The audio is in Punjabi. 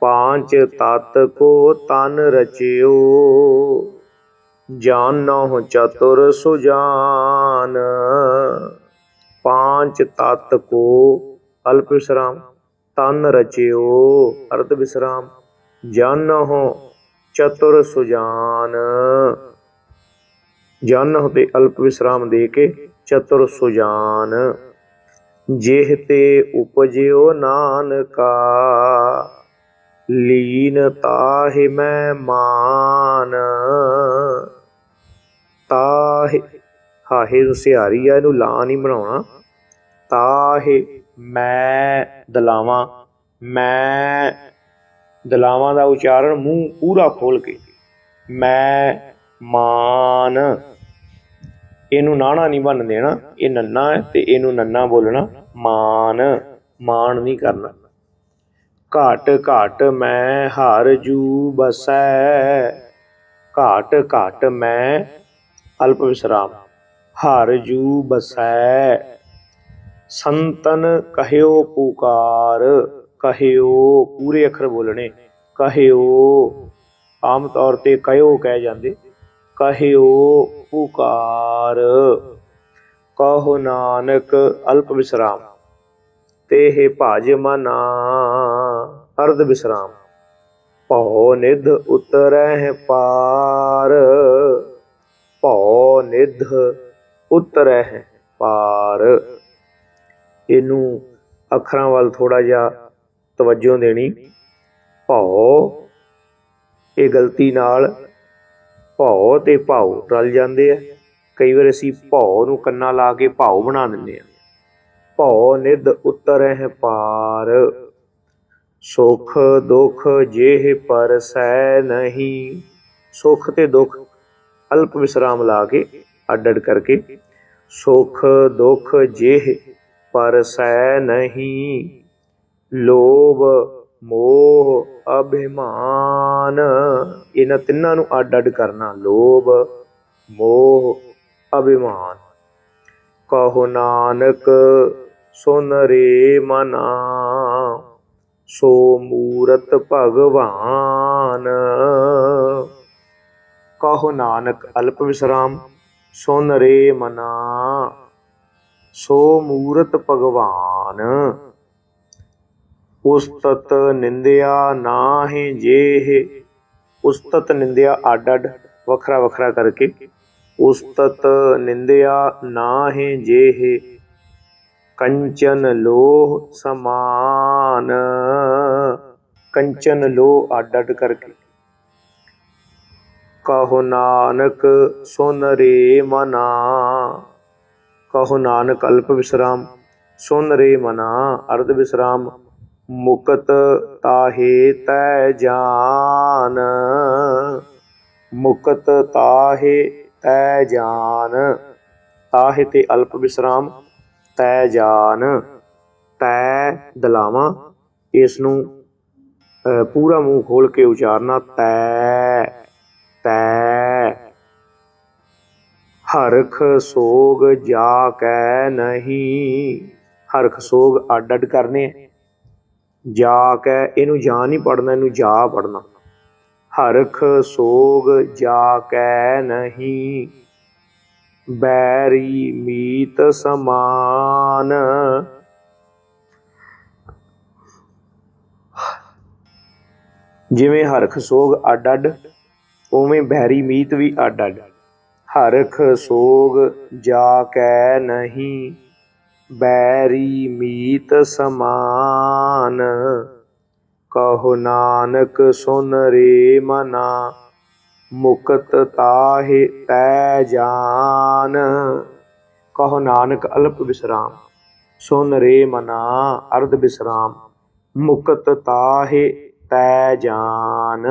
ਪਾਂਚ ਤਤ ਕੋ ਤਨ ਰਚਿਓ। ਜਾਨਹੁ ਚਤੁਰ ਸੁਜਾਨ। ਪਾਂਚ ਤਤ ਕੋ ਅਲਪ ਵਿਸਰਾਮ, ਤਨ ਰਚਿਓ। ਅਰਧ ਵਿਸਰਾਮ ਜਾਨਹੁ ਚਤੁਰ ਸੁਜਾਨ। ਜਾਨਹੁ ਤੇ ਅਲਪ ਵਿਸਰਾਮ ਦੇ ਕੇ ਚਤੁਰ ਸੁਜਾਨ। ਜਿਹ ਤੇ ਉਪਜਿਓ ਨਾਨਕਾ। ਲੀਨ ਤਾਹਿ ਮੈਂ ਮਾਨ। ਤਾਹਿ, ਹਾਹੇ ਨੂੰ ਆ, ਇਹਨੂੰ ਲਾ ਨਹੀਂ ਬਣਾਉਣਾ। ਤਾਹਿ ਮੈਂ ਦਲਾਵਾਂ ਮੈਂ ਦਲਾਵਾਂ ਦਾ ਉਚਾਰਨ ਮੂੰਹ ਪੂਰਾ ਖੋਲ ਕੇ। ਮੈਂ ਮਾਨ। ਇਹਨੂੰ ਨਾਣਾ ਨਹੀਂ ਬਣ ਦੇਣਾ, ਇਹ ਨੰਨਾ ਹੈ ਤੇ ਇਹਨੂੰ ਨੰਨਾ ਬੋਲਣਾ ਮਾਨ। ਮਾਨ ਨਹੀਂ ਕਰਨਾ। ਘਾਟ ਘਾਟ ਮੈਂ ਹਰ ਜੂ ਬਸੈ। ਘਾਟ ਘਾਟ ਮੈਂ ਅਲਪ ਵਿਸਰਾਮ, ਹਰ ਜੂ ਬਸੈ। ਸੰਤਨ ਕਹਿਓ ਪੁਕਾਰ, ਕਹਿਓ ਪੂਰੇ ਅੱਖਰ ਬੋਲਣੇ, ਕਹਿਓ ਆਮ ਤੌਰ ਤੇ ਕਹਿਓ ਕਹਿ ਜਾਂਦੇ, ਕਹਿਓ ਪੁਕਾਰ। ਕਹੋ ਨਾਨਕ ਅਲਪ ਵਿਸਰਾਮ ਤੇਹ ਭਜ ਮਨਾ ਅਰਧ ਵਿਸਰਾਮ। ਭਉ ਨਿਧ ਉਤਰਹਿ ਪਾਰ। ਭਉ ਨਿਧ ਉਤਰਹਿ ਪਾਰ। ਇਹਨੂੰ ਅੱਖਰਾਂ ਵੱਲ ਥੋੜਾ ਜਿਹਾ ਤਵੱਜੋ ਦੇਣੀ। ਭਉ, ਇਹ ਗਲਤੀ ਨਾਲ ਭਉ ਤੇ ਭਾਉ ਰਲ ਜਾਂਦੇ ਆ। ਕਈ ਵਾਰ ਅਸੀਂ ਭਉ ਨੂੰ ਕੰਨਾ ਲਾ ਕੇ ਭਾਉ ਬਣਾ ਦਿੰਦੇ ਆ। ਭਉ ਨਿਧ ਉਤਰਹਿ ਪਾਰ। ਸੁਖ ਦੁਖ ਜੇਹ ਪਰ ਸੈ ਨਹੀਂ। ਸੁਖ ਤੇ ਦੁਖ ਅਲਪ ਵਿਸਰਾਮ ਲਾ ਕੇ ਅੱਡ ਅੱਡ ਕਰਕੇ, ਸੁਖ ਦੁਖ ਜੇਹ ਪਰ ਸੈ ਨਹੀਂ। ਲੋਭ ਮੋਹ ਅਭਿਮਾਨ, ਇਹਨਾਂ ਤਿੰਨਾਂ ਨੂੰ ਅੱਡ ਅੱਡ ਕਰਨਾ, ਲੋਭ ਮੋਹ ਅਭਿਮਾਨ। ਕਹੋ ਨਾਨਕ, ਸੁਨ ਰੇ ਮਨਾ। ਸੋ ਮੂਰਤ ਭਗਵਾਨ। ਕਹੋ ਨਾਨਕ, ਅਲਪ ਵਿਸਰਾਮ ਸੁਨ ਰੇ ਮਨਾ। ਸੋ ਮੂਰਤ ਭਗਵਾਨ, ਉਸਤਤ ਨਿੰਦਿਆ ਨਾਹਿ ਜੇਹ। ਉਸਤਤ ਨਿੰਦਿਆ ਅੱਡ ਅੱਡ ਵੱਖਰਾ ਵੱਖਰਾ ਕਰਕੇ। ਉਸਤਤ ਨਿੰਦਿਆ ਨਾਹਿ ਜੇਹ। ਕੰਚਨ ਲੋਹ ਸਮਾਨ। ਕੰਚਨ ਲੋਹ ਅੱਡ ਅੱਡ ਕਰਕੇ। ਕਹੋ ਨਾਨਕ, ਸੁਨ ਰੇ ਮਨਾ। ਕਹੋ ਨਾਨਕ, ਅਲਪ ਵਿਸਰਾਮ। ਸੁਨ ਰੇ ਮਨਾ, ਅਰਧ ਵਿਸਰਾਮ। ਮੁਕਤ ਤਾਹੇ ਤੈ ਜਾਨ। ਮੁਕਤ ਤਾਹੇ ਤੈ ਜਾਨ। ਤਾਹੇ ਤੇ ਅਲਪ ਵਿਸਰਾਮ। ਤੈ ਜਾਨ, ਤੈ ਦਲਾਵਾਂ ਇਸ ਨੂੰ ਪੂਰਾ ਮੂੰਹ ਖੋਲ ਕੇ ਉਚਾਰਨਾ ਤੈ ਤੈ। ਹਰਖ ਸੋਗ ਜਾ ਕੈ ਨਹੀਂ, ਹਰਖ ਸੋਗ ਅੱਡ ਅੱਡ ਕਰਨੇ ਜਾ ਕੈ, ਇਹਨੂੰ ਜਾ ਨਹੀਂ ਪੜਨਾ ਇਹਨੂੰ ਜਾ ਪੜਨਾ ਹਰਖ ਸੋਗ ਜਾ ਕੈ ਨਹੀਂ ਬੈਰੀ ਮੀਤ ਸਮਾਨ। ਜਿਵੇਂ ਹਰਖ ਸੋਗ ਅੱਡ ਅੱਡ ਉਵੇਂ ਬੈਰੀ ਮੀਤ ਵੀ ਅੱਡ ਅੱਡ ਹਰਖ ਸੋਗ ਜਾ ਕੈ ਨਹੀਂ ਬੈਰੀ ਮੀਤ ਸਮਾਨ। ਕਹੋ ਨਾਨਕ ਸੁਨ ਰੇ ਮਨਾ ਮੁਕਤ ਤਾਹਿ ਤੈ ਜਾਨ। ਕਹੋ ਨਾਨਕ ਅਲਪ ਵਿਸਰਾਮ ਸੁਨ ਰੇ ਮਨਾ ਅਰਧ ਵਿਸਰਾਮ ਮੁਕਤ ਤਾਹਿ ਤੈ ਜਾਨ।